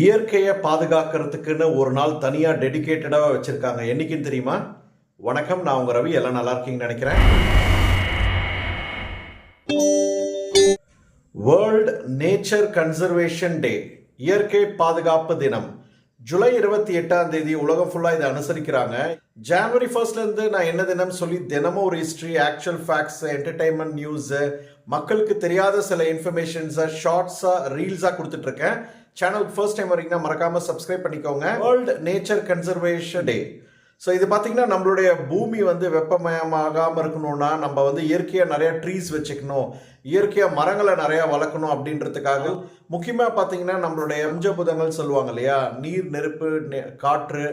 இயற்கையை பாதுகாக்கிறதுக்குன்னு ஒரு நாள் தனியாக டெடிகேட்டடாக வச்சுருக்காங்க. என்றைக்குன்னு தெரியுமா? வணக்கம் நான் உங்கள் ரவி. எல்லாம் நல்லா இருக்கீங்கன்னு நினைக்கிறேன். வேர்ல்ட் நேச்சர் கன்சர்வேஷன் டே இயற்கை பாதுகாப்பு தினம். ஜூலை இருபத்தி எட்டாம் தேதி உலகம் ஃபுல்லாக இதை அனுசரிக்கிறாங்க. ஜனவரி ஃபர்ஸ்ட்லேருந்து நான் என்ன தினம் சொல்லி தினமும் ஒரு history actual facts entertainment news மக்களுக்கு தெரியாத சில இன்ஃபர்மேஷன்ஸை ஷார்ட்ஸாக ரீல்ஸாக கொடுத்துட்ருக்கேன். சேனலுக்கு ஃபர்ஸ்ட் டைம் வரீங்கன்னா மறக்காமல் சப்ஸ்கிரைப் பண்ணிக்கோங்க. World nature conservation day so இது பார்த்தீங்கன்னா நம்மளுடைய பூமி வந்து வெப்பமயமாகாமல் இருக்கணும்னா நம்ம வந்து இயற்கையாக நிறையா ட்ரீஸ் வச்சுக்கணும். இயற்கையாக மரங்களை நிறையா வளர்க்கணும் அப்படின்றதுக்காக முக்கியமாக பார்த்தீங்கன்னா நம்மளுடைய பஞ்சபுதங்கள் சொல்லுவாங்க இல்லையா? நீர் நெருப்பு நெ- காற்று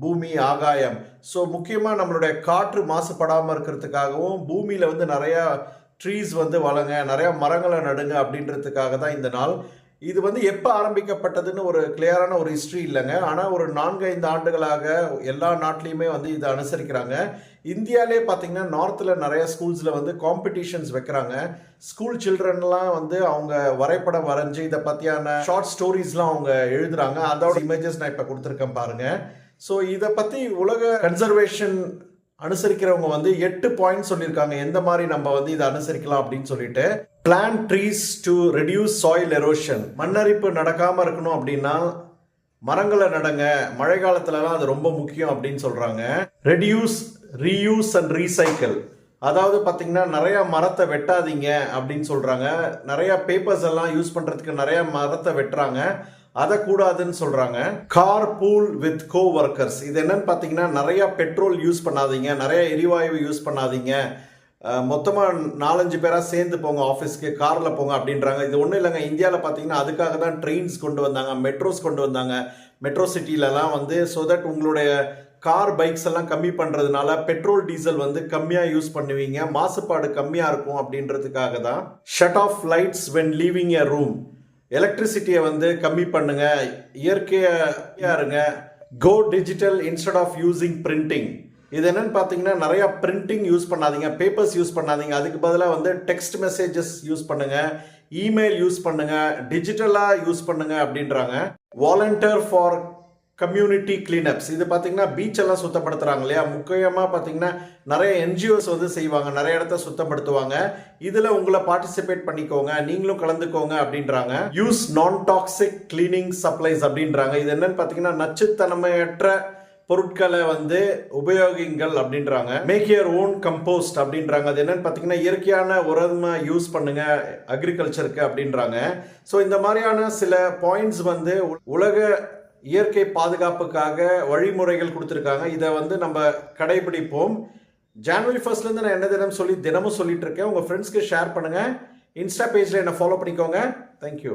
பூமி ஆகாயம். ஸோ முக்கியமாக நம்மளுடைய காற்று மாசுபடாமல் இருக்கிறதுக்காகவும் பூமியில் வந்து நிறையா ட்ரீஸ் வந்து வளங்க நிறையா மரங்களை நடுங்க அப்படின்றதுக்காக தான் இந்த நாள் இது வந்து எப்போ ஆரம்பிக்கப்பட்டதுன்னு ஒரு கிளியரான ஒரு ஹிஸ்ட்ரி இல்லைங்க. ஆனால் ஒரு நான்கு ஐந்து ஆண்டுகளாக எல்லா நாட்டிலையுமே வந்து இதை அனுசரிக்கிறாங்க. இந்தியாவிலே பார்த்தீங்கன்னா நார்த்தில் நிறைய ஸ்கூல்ஸில் வந்து காம்படிஷன்ஸ் வைக்கிறாங்க. ஸ்கூல் சில்ட்ரன்லாம் வந்து அவங்க வரைபடம் வரைஞ்சி இதை பற்றியான ஷார்ட் ஸ்டோரிஸ்லாம் அவங்க எழுதுறாங்க. அதோட இமேஜஸ் நான் இப்போ கொடுத்துருக்கேன் பாருங்கள் ஸோ இதை பற்றி உலக கன்சர்வேஷன் அனுசரிக்கிறவங்க வந்து எட்டு பாயிண்ட் சொல்லியிருக்காங்க. எந்த மாதிரி நம்ம வந்து இதை அனுசரிக்கலாம் அப்படின்னு சொல்லிட்டு plan trees to reduce soil erosion மண்ணரிப்பு நடக்காம இருக்கணும் அப்படின்னா மரங்களை நடங்க. மழை காலத்துலலாம் அது ரொம்ப முக்கியம் அப்படின்னு சொல்றாங்க. ரெடியூஸ் ரீயூஸ் அண்ட் ரீசைக்கிள் அதாவது பார்த்தீங்கன்னா நிறைய மரத்தை வெட்டாதீங்க அப்படின்னு சொல்றாங்க. நிறைய பேப்பர்ஸ் எல்லாம் யூஸ் பண்றதுக்கு நிறைய மரத்தை வெட்டுறாங்க. அதை கூடாதுன்னு சொல்கிறாங்க car pool with co workers இது என்னன்னு பார்த்தீங்கன்னா நிறையா பெட்ரோல் யூஸ் பண்ணாதீங்க நிறைய எரிவாயு யூஸ் பண்ணாதீங்க. மொத்தமாக நாலஞ்சு பேராக சேர்ந்து போங்க ஆஃபீஸ்க்கு காரில் போங்க அப்படின்றாங்க. இது ஒன்றும் இல்லைங்க. இந்தியாவில் பார்த்தீங்கன்னா அதுக்காக தான் ட்ரெயின்ஸ் கொண்டு வந்தாங்க மெட்ரோஸ் கொண்டு வந்தாங்க. மெட்ரோ சிட்டிலலாம் வந்து ஸோ தட் உங்களுடைய கார் பைக்ஸ் எல்லாம் கம்மி பண்ணுறதுனால பெட்ரோல் டீசல் வந்து கம்மியாக யூஸ் பண்ணுவீங்க. மாசுபாடு கம்மியாக இருக்கும் அப்படின்றதுக்காக தான். Shut off lights when leaving a room எலக்ட்ரிசிட்டியை வந்து கம்மி பண்ணுங்க. இயற்கையாக இருங்க go digital instead of using printing இது என்னன்னு பார்த்தீங்கன்னா நிறைய பிரிண்டிங் யூஸ் பண்ணாதீங்க. பேப்பர்ஸ் யூஸ் பண்ணாதீங்க. அதுக்கு பதிலாக வந்து டெக்ஸ்ட் மெசேஜஸ் யூஸ் பண்ணுங்க. இமெயில் யூஸ் பண்ணுங்க. டிஜிட்டலாக யூஸ் பண்ணுங்க அப்படின்றாங்க. வாலண்டியர் ஃபார் கம்யூனிட்டி கிளீனப்ஸ் இது பார்த்தீங்கன்னா பீச் எல்லாம் இல்லையா? முக்கியமாக பார்த்தீங்கன்னா நிறைய என்ஜிஓஸ் வந்து செய்வாங்க. நிறைய இடத்த சுத்தப்படுத்துவாங்க. இதில் உங்களை பார்ட்டிசிபேட் பண்ணிக்கோங்க. நீங்களும் கலந்துக்கோங்க அப்படின்றாங்க. யூஸ் நான் டாக்ஸிக் கிளீனிங் சப்ளைஸ் அப்படின்றாங்க. இது என்னன்னு பார்த்தீங்கன்னா நச்சுத்தன்மையற்ற பொருட்களை வந்து உபயோகிங்கள் அப்படின்றாங்க. மேக் யர் ஓன் கம்போஸ்ட் அப்படின்றாங்க. அது என்னன்னு பார்த்தீங்கன்னா இயற்கையான உரமாக யூஸ் பண்ணுங்க. அக்ரிகல்ச்சருக்கு அப்படின்றாங்க. ஸோ இந்த மாதிரியான சில பாயிண்ட்ஸ் வந்து உலக இயற்கை பாதுகாப்புக்காக வழிமுறைகள் கொடுத்துருக்காங்க. இதை வந்து நம்ம கடைபிடிப்போம். ஜான்வரி ஃபர்ஸ்ட்லேருந்து நான் என்ன தினம் சொல்லி தினமும் சொல்லிட்டு இருக்கேன். உங்கள் ஃப்ரெண்ட்ஸ்க்கு ஷேர் பண்ணுங்கள் இன்ஸ்டா பேஜில் என்னை ஃபாலோ பண்ணிக்கோங்க. தேங்க்யூ